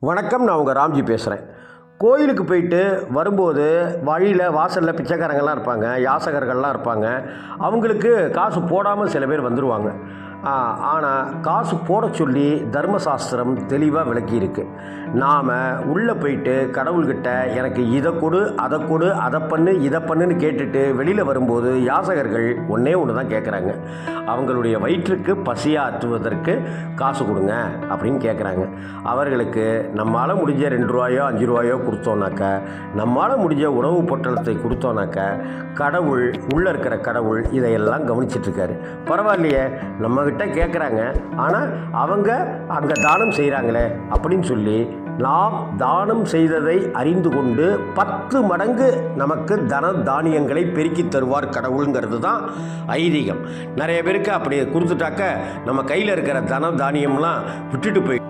வணக்கம் நான் உங்கள் ராம்ஜி பேசுகிறேன் கோயிலுக்கு போயிட்டு வரும்போது வழியில் வாசலில் பிச்சைக்காரங்கள்லாம் இருப்பாங்க யாசகர்கள்லாம் இருப்பாங்க. அவங்களுக்கு காசு போடாமல் சில பேர் வந்துடுவாங்க ஆனால் காசு போட சொல்லி தர்மசாஸ்திரம் தெளிவாக விளக்கியிருக்கு. நாம் உள்ளே போயிட்டு கடவுள்கிட்ட எனக்கு இதை கொடு அதை கொடு அதை பண்ணு இதை பண்ணுன்னு கேட்டுட்டு வெளியில் வரும்போது யாசகர்கள் ஒன்றே ஒன்று தான் கேட்குறாங்க அவங்களுடைய வயிற்றுக்கு பசியாக பசியாற்றுவதற்கு காசு கொடுங்க அப்படின்னு கேட்குறாங்க அவர்களுக்கு நம்மால் முடிஞ்ச ரெண்டு ரூபாயோ அஞ்சு ரூபாயோ கொடுத்தோன்னாக்க நம்மால் முடிஞ்ச உணவு பொட்டலத்தை கொடுத்தோனாக்க கடவுள் உள்ளே இருக்கிற கடவுள் இதையெல்லாம் கவனிச்சிட்ருக்காரு பரவாயில்லையே நம்ம நம்மக்கிட்ட கேட்குறாங்க ஆனால் அவங்க அங்கே தானம் செய்கிறாங்களே அப்படின்னு சொல்லி நாம் தானம் செய்ததை அறிந்து கொண்டு பத்து மடங்கு நமக்கு தன தானியங்களை பெருக்கி தருவார் கடவுளுங்கிறது தான் ஐதீகம். நிறைய பேருக்கு அப்படி கொடுத்துட்டாக்க நம்ம கையில் இருக்கிற தன தானியம்லாம் விட்டுட்டு போய்